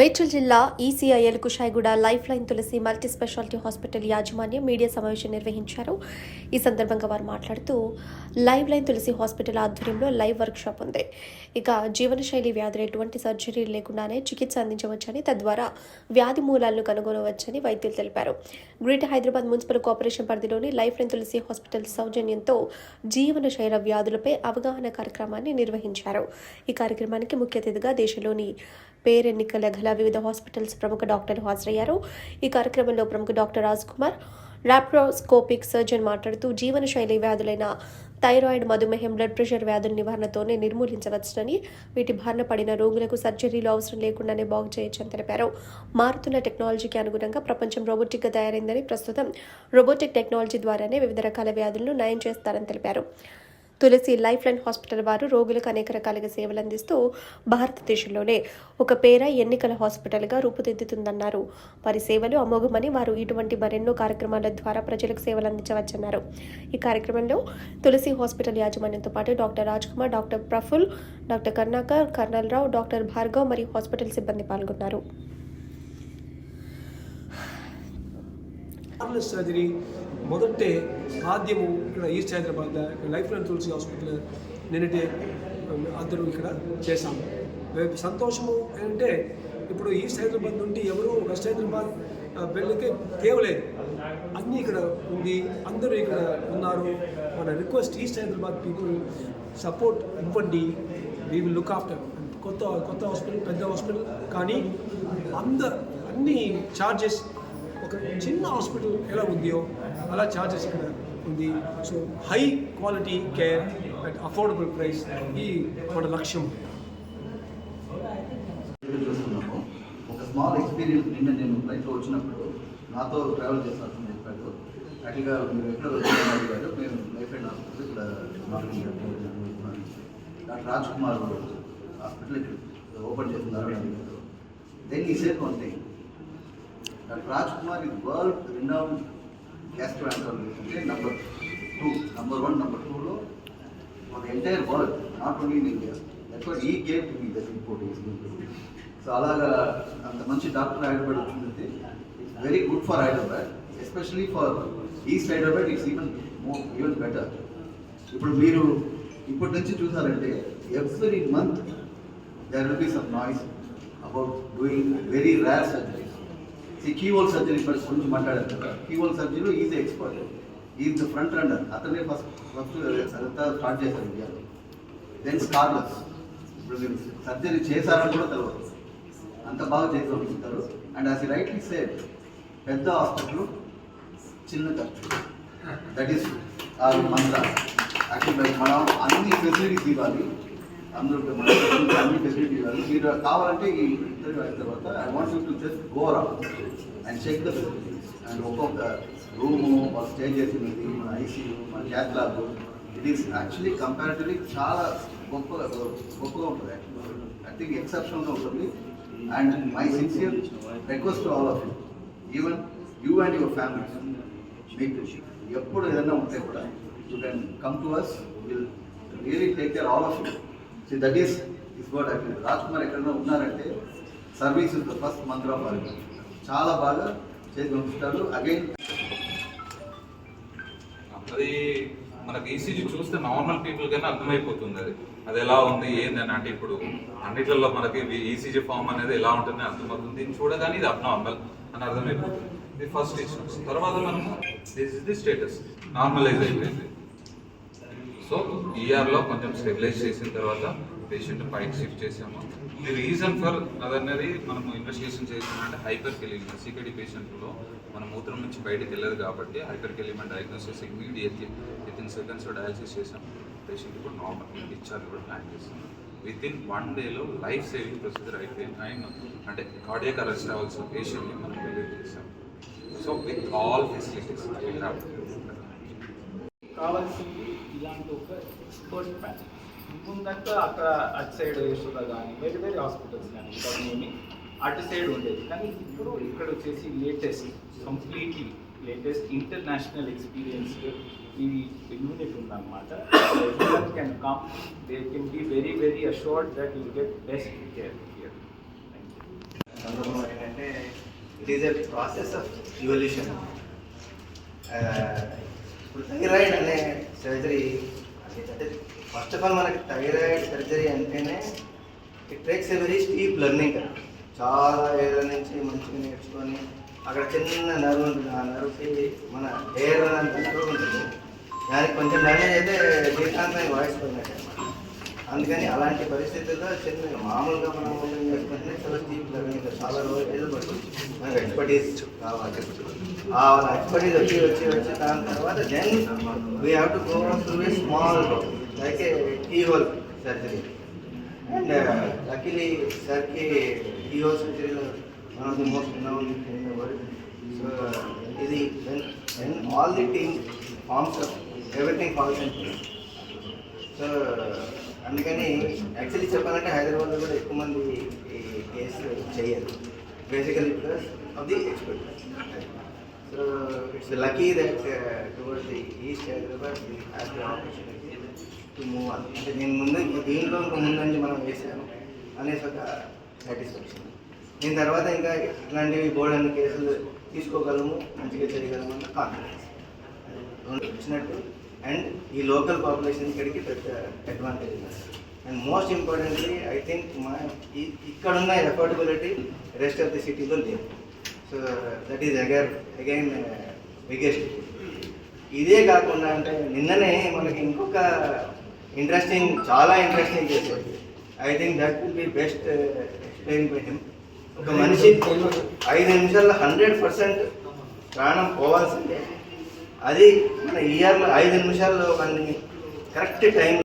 మేడ్చల్ జిల్లా ECIL Kushaiguda life line Tulasi multi speciality hospital యాజమాన్యం media సమావేశం నిర్వహించారు. ఈ సందర్భంగా వారు మాట్లాడుతూ లైవ్ లైన్ తులసి హాస్పిటల్ ఆధ్వర్యంలో లైవ్ వర్క్ షాప్ ఉంది. ఇక జీవనశైలి వ్యాధులు ఎటువంటి సర్జరీ లేకుండానే చికిత్స అందించవచ్చని తద్వారా వ్యాధి మూలాలను కనుగొనవచ్చని వైద్యులు తెలిపారు. గ్రేటర్ హైదరాబాద్ మున్సిపల్ కార్పొరేషన్ పరిధిలోని లైఫ్ లైన్ తులసి హాస్పిటల్ సౌజన్యంతో జీవనశైలి వ్యాధులపై అవగాహన కార్యక్రమాన్ని నిర్వహించారు. ఈ కార్యక్రమానికి ముఖ్య అతిథిగా దేశంలోని పేరెన్నికల గల వివిధ హాస్పిటల్స్ ప్రముఖ డాక్టర్లు హాజరయ్యారు. ఈ కార్యక్రమంలో ప్రముఖ doctor Raj Kumar laparoscopic surgeon మాట్లాడుతూ జీవనశైలి వ్యాధులైన థైరాయిడ్ మధుమేహం బ్లడ్ ప్రెషర్ వ్యాధుల నివారణతోనే నిర్మూలించవచ్చునని వీటి బారిన పడిన రోగులకు సర్జరీలు అవసరం లేకుండానే బాగు చేయొచ్చని తెలిపారు. మారుతున్న టెక్నాలజీకి అనుగుణంగా ప్రపంచం రోబోటిక్గా తయారైందని ప్రస్తుతం రోబోటిక్ టెక్నాలజీ ద్వారానే వివిధ రకాల వ్యాధులను నయం చేస్తారని తెలిపారు. తులసి లైఫ్ లైన్ హాస్పిటల్ వారు రోగులకు అనేక రకాలుగా సేవలు అందిస్తూ భారతదేశంలోనే ఒక పేర ఎన్నికల హాస్పిటల్గా రూపుదిద్దుతుందన్నారు. వారి సేవలు అమోఘమని వారు ఇటువంటి మరెన్నో కార్యక్రమాల ద్వారా ప్రజలకు సేవలు అందించవచ్చన్నారు. ఈ కార్యక్రమంలో తులసి హాస్పిటల్ యాజమాన్యంతో పాటు doctor Raj Kumar doctor Praful doctor Karnakar colonel Rao doctor Bhargav మరియు హాస్పిటల్ సిబ్బంది పాల్గొన్నారు. సర్జరీ మొదటే ఆద్యము ఇక్కడ east Hyderabad life line Tulasi hospital నిన్నటి అందరూ ఇక్కడ చేశాము. రేపు సంతోషము ఏంటంటే ఇప్పుడు ఈస్ట్ హైదరాబాద్ నుండి ఎవరు వెస్ట్ హైదరాబాద్ ఆ, వెళ్ళకే తేవలేదు. అన్నీ ఇక్కడ ఉంది అందరూ ఇక్కడ ఉన్నారు. మన request east Hyderabad people support ఇవ్వండి. వీ విల్ లుక్ ఆఫ్టర్ కొత్త కొత్త హాస్పిటల్ పెద్ద హాస్పిటల్ కానీ అంద అన్ని ఛార్జెస్ ఒక చిన్న హాస్పిటల్ ఎలా ఉందో అలా ఛార్జెస్ ఇక్కడ ఉంది. So high quality care at affordable price ఈ మన లక్ష్యం. చూస్తున్నాము ఒక స్మాల్ ఎక్స్పీరియన్స్ నిన్న నేను ఫ్లైట్లో వచ్చినప్పుడు నాతో ట్రావెల్ చేస్తానని చెప్పాడు. యాక్చువల్గా మీరు ఎక్కడ వచ్చారని అడిగారు. మేము లైఫ్ అండ్ హాస్పిటల్ ఇక్కడ డాక్టర్ రాజ్ కుమార్ హాస్పిటల్ ఇక్కడ ఓపెన్ చేస్తున్నారు అని దెన్ ఈ safe one thing doctor Raj Kumar is world renown gastroenterologist అంటే number two number one number టూలో for the entire world, not only in India. That's what he gave to me, report so అలాగా అంత మంచి doctor Hyderabad వచ్చిందంటే it's very good for Hyderabad especially for east Hyderabad it's even more even better ఇప్పుడు మీరు ఇప్పటి నుంచి చూసారంటే every month there will be some noise about doing very rare surgery ఈ కీవోల్ సర్జరీ గురించి మాట్లాడారు కదా. Keyhole సర్జరీలో is expert is the front runner. అతనే ఫస్ట్ ఫస్ట్ అదంతా స్టార్ట్ చేశారు ఇండియాలో. దెన్ స్కార్లస్ ఇప్పుడు మీరు సర్జరీ చేశారని కూడా తెలియదు అంత బాగా చేసి పంపిస్తారు అండ్ అస్ రైట్లీ సేడ్ పెద్ద హాస్పిటల్ చిన్న ఖర్చు. దట్ ఈస్ ఆ మంత్ర యాక్చువల్ మనం అన్ని ఫెసిలిటీస్ ఇవ్వాలి. అందరూ అన్ని ఫెసిలిటీ ఇవ్వాలి మీరు కావాలంటే ఈ ఇంటర్వ్యూ అయిన తర్వాత I want you to just go around and check the facilities and ఒక్కొక్క రూము వాళ్ళు స్టే చేసినది మన ఐసీయూ మన cath lab it is actually comparatively చాలా గొప్ప గొప్పగా ఉంటుంది. ఐ థింక్ ఎక్సెప్షన్గా ఉంటుంది. And my sincere request all of you even you and your family మీకు ఎప్పుడు ఏదైనా ఉంటే కూడా you can come to us will really take care all of you so that is is what actual Raj Kumar ఎక్కడైనా ఉన్నారంటే service is the first mantra of చాలా బాగా చేసి పంపిస్తారు అగైన్ అది మనకి ఈసీజీ చూస్తే నార్మల్ పీపుల్ కన్నా అర్థమైపోతుంది అది. అది ఎలా ఉంది ఏందని అంటే ఇప్పుడు అన్నిట్లలో మనకి ఈసీజీ ఫామ్ అనేది ఎలా ఉంటుంది అర్థమవుతుంది. దీన్ని చూడగానే ఇది అబ్నార్మల్ అని అర్థమైపోతుంది. ఇది ఫస్ట్ ఇచ్చిన తర్వాత మనము this is the status normalise అయిపోయింది. సో ఈఆర్లో కొంచెం స్టెబిలైజ్ చేసిన తర్వాత పేషెంట్ పైకి షిఫ్ట్ చేసాము ది రీజన్ ఫర్ అదన్నది మనము ఇన్వెస్టిగేషన్ చేసామంటే హైపర్ కెలిమా సీకడి పేషెంట్లో మన మూత్రం నుంచి బయటకు వెళ్ళదు కాబట్టి hyperkalaemia diagnosis immediately within seconds dialysis చేసాం పేషెంట్ ఇప్పుడు నార్మల్ డిశ్చార్జ్ కూడా ప్లాన్ చేస్తాం విత్ ఇన్ వన్ డేలో లైఫ్ సేవింగ్ ప్రొసీజర్ అయిపోయింది. అండ్ అంటే కార్డియక్ అరెస్ట్ అవ్వాల్సిన పేషెంట్ని మనం రిలీవ్ చేసాం సో విత్ ఆల్ ఫెసిలిటీస్ కావాల్సింది ఇలాంటి ఒక ఎక్స్పర్ట్ ప్యాన్ ముందంతా అక్కడ అటు సైడ్ యశోద కానీ వేరే వేరే హాస్పిటల్స్ కానీ ఇవన్నీ అటు సైడ్ ఉండేది. కానీ ఇప్పుడు ఇక్కడ వచ్చేసి latest completely latest international experience ఈ యూనిట్ ఉందన్నమాట. Can come they can be very very assured that you get best care here thank you సందర్భం ఏంటంటే it is a process of evolution ఇప్పుడు థైరాయిడ్ అనే సర్జరీ అంటే ఫస్ట్ ఆఫ్ ఆల్ మనకి thyroid surgery అంటేనే it takes a very steep learning చాలా ఏళ్ళ నుంచి మంచిగా నేర్చుకొని అక్కడ చిన్న నర్వ్ ఉంటుంది. ఆ నర్వ్కి మన హెయిర్ అంత ఉంటుంది. దానికి కొంచెం డ్యామేజ్ అయితే జీవితాంతం వాయిస్ పోయినట్టు అందుకని అలాంటి పరిస్థితుల్లో చిన్న మామూలుగా మనం ఓపెన్ చేసుకుంటే చాలా స్టీప్ లెర్నింగ్ చాలా రోజులు పడుతుంది. మనకు ఎక్స్పర్టీస్ కావాలి. ఆ ఎక్స్పర్టీస్ వచ్చి వచ్చి వచ్చి దాని తర్వాత then we have to go through a small like a key surgery and luckily సర్కి key సర్జరీలో one of the most known in the world so ఇది then then all the team forms everything falls in so అందుకని actually చెప్పాలంటే హైదరాబాద్లో కూడా ఎక్కువ మంది ఈ case చేయరు. Basically plus of the expert so it's lucky that towards the east Hyderabad has the opportunity to move on అంటే నేను ముందు దీంట్లో ఇంకా ముందంజ మనం వేసాము. అనేసి ఒక సాటిస్ఫాక్షన్ దీని తర్వాత ఇంకా ఇట్లాంటివి బోర్డు అన్ని కేసులు తీసుకోగలము మంచిగా చేయగలము అన్న కాన్ఫిడెన్స్ వచ్చినట్టు అండ్ ఈ లోకల్ పాపులేషన్ ఇక్కడికి పెద్ద అడ్వాంటేజ్ ఉంది. And most importantly I think మా ఈ- ఇక్కడున్న అఫోర్డబిలిటీ రెస్ట్ ఆఫ్ ది సిటీలో లేదు. So that is again again biggest ఇదే కాకుండా అంటే నిన్ననే మనకి ఇంకొక ఇంట్రెస్టింగ్ చాలా ఇంట్రెస్టింగ్ చేసేది I think that will be best explain by him ఒక మనిషి ఐదు నిమిషాల్లో హండ్రెడ్ పర్సెంట్ ప్రాణం పోవాల్సిందే. అది మన ఇయర్లో ఐదు నిమిషాల్లో మనని కరెక్ట్ టైం